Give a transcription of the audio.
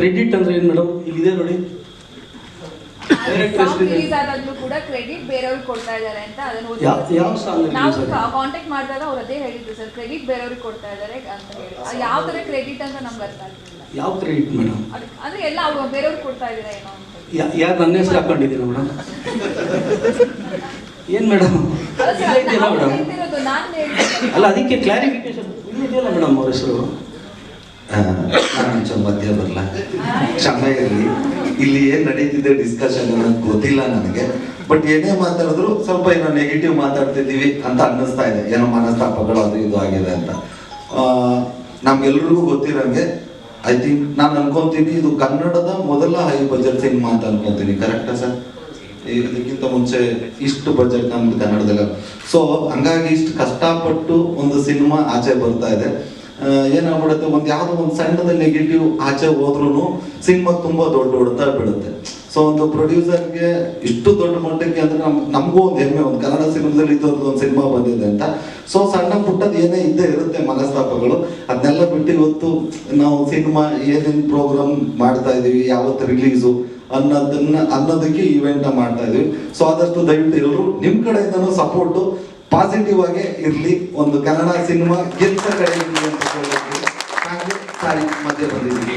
Credit ಅಂದ್ರೆ ಏನು madam ಇಲ್ಲಿದೆ ನೋಡಿ. ರಿಲೀಸ್ ಆದಾಗ್ಲೂ ಕೂಡ ಕ್ರೆಡಿಟ್ ಬೇರೆಯವ್ರಿಗೆ ಕೊಡ್ತಾ ಇದ್ದಾರೆ ಅಂತ ಅದನ್ನ ನಾವು ಕಾಂಟ್ಯಾಕ್ಟ್ ಮಾಡಿದಾಗ ಅವ್ರು ಅದೇ ಹೇಳಿದ್ರು ಸರ್ ಕ್ರೆಡಿಟ್ ಬೇರೆಯವ್ರಿಗೆ ಕೊಡ್ತಾ ಇದ್ದಾರೆ ಅಂತ ಹೇಳಿ ಯಾವ ತರ ಕ್ರೆಡಿಟ್ ಅಂತ ನಮ್ಗೆ ಅರ್ಥ ಆಗ್ತಿಲ್ಲ. ಯಾವ ಕ್ರೆಡಿಟ್ ಮೇಡಮ್ ಅದು- ಅಂದ್ರೆ ಎಲ್ಲ ಅವ್ರು ಬೇರೆಯವ್ರಿಗೆ ಕೊಡ್ತಾ ಇದ್ದೀರಾ ಏನೋ ಅಂತ. ಯಾರು ನನ್ನ ಹೆಸರು ಹಾಕೊಂಡಿದ್ದೀರಾ ಮೇಡಮ್ ಏನು ಮೇಡಮ್ ಅಲ್ಲ ಅದಕ್ಕೆ ಕ್ಲಾರಿಫಿಕೇಶನ್ ಇದೆಯಲ್ಲ ಮೇಡಮ್ ಅವ್ರ ಹೆಸರು? ಒಂಚೂರು ಮಧ್ಯ ಬರಲ್ಲ ಕ್ಷಮೆ ಇರಲಿ. ಇಲ್ಲಿ ಏನ್ ನಡೀತಿದೆ ಡಿಸ್ಕಷನ್ ಅನ್ನೋದು ಗೊತ್ತಿಲ್ಲ ನನಗೆ. ಬಟ್ ಏನೇ ಮಾತಾಡಿದ್ರು ಸ್ವಲ್ಪ ಏನೋ ನೆಗೆಟಿವ್ ಮಾತಾಡ್ತಿದ್ದೀವಿ ಅಂತ ಅನ್ನಿಸ್ತಾ ಇದೆ. ಏನೋ ಮನಸ್ತಾಪಗಳು ಅದು ಇದು ಆಗಿದೆ ಅಂತ. ನಮ್ಗೆಲ್ರಿಗೂ ಗೊತ್ತಿರಂಗೆ ಐ ಥಿಂಕ್ ನಾನು ಅನ್ಕೊಂತೀನಿ ಇದು ಕನ್ನಡದ ಮೊದಲ ಹೈ ಬಜೆಟ್ ಸಿನಿಮಾ ಅಂತ ಅನ್ಕೊಂತೀನಿ. ಕರೆಕ್ಟಾ ಸರ್? ಇದಕ್ಕಿಂತ ಮುಂಚೆ ಇಷ್ಟು ಬಜೆಟ್ ನಮ್ದು ಕನ್ನಡದಲ್ಲಿ ಸೊ ಹಂಗಾಗಿ ಇಷ್ಟು ಕಷ್ಟಪಟ್ಟು ಒಂದು ಸಿನಿಮಾ ಆಚೆ ಬರ್ತಾ ಇದೆ. ಏನಾಗ್ಬಿಡುತ್ತೆ? ಒಂದು ಯಾವುದೋ ಒಂದು ಸಣ್ಣದ ನೆಗೆಟಿವ್ ಆಚೆ ಹೋದ್ರೂ ಸಿನಿಮಾ ತುಂಬಾ ದೊಡ್ಡ ಹೊಡೆತ ಬೀಳುತ್ತೆ ಸೊ ಒಂದು ಪ್ರೊಡ್ಯೂಸರ್ಗೆ ಇಷ್ಟು ದೊಡ್ಡ ಮಟ್ಟಕ್ಕೆ ಅಂದ್ರೆ ನಮ್, ನಮಗೂ ಒಂದು ಹೆಮ್ಮೆ, ಒಂದು ಕನ್ನಡ ಸಿನಿಮಾದಲ್ಲಿ ಇದ್ದವ್ರದ್ದು ಒಂದು ಸಿನಿಮಾ ಬಂದಿದೆ ಅಂತ. ಸೊ ಸಣ್ಣ ಪುಟ್ಟದ ಏನೇ ಇದ್ದೇ ಇರುತ್ತೆ ಮನಸ್ತಾಪಗಳು. ಅದನ್ನೆಲ್ಲ ಬಿಟ್ಟು ಇವತ್ತು ನಾವು ಸಿನಿಮಾ ಏನೇನು ಪ್ರೋಗ್ರಾಮ್ ಮಾಡ್ತಾ ಇದೀವಿ, ಯಾವತ್ತು ರಿಲೀಸು ಅನ್ನೋದನ್ನ, ಅನ್ನೋದಕ್ಕೆ ಇವೆಂಟ್ ಮಾಡ್ತಾ ಇದೀವಿ. ಸೊ ಆದಷ್ಟು ದಯವಿಟ್ಟು ಎಲ್ಲರೂ ನಿಮ್ ಕಡೆಯಿಂದನೂ ಸಪೋರ್ಟು ಪಾಸಿಟಿವ್ ಆಗಿ ಇರಲಿ ಒಂದು ಕನ್ನಡ ಸಿನಿಮಾ ಗೆದ್ದ ಕಡೆ ಇರಲಿ ಅಂತ ಹೇಳಿ ಸಾರಿ ಮಧ್ಯೆ ಬಂದಿದ್ದೀನಿ.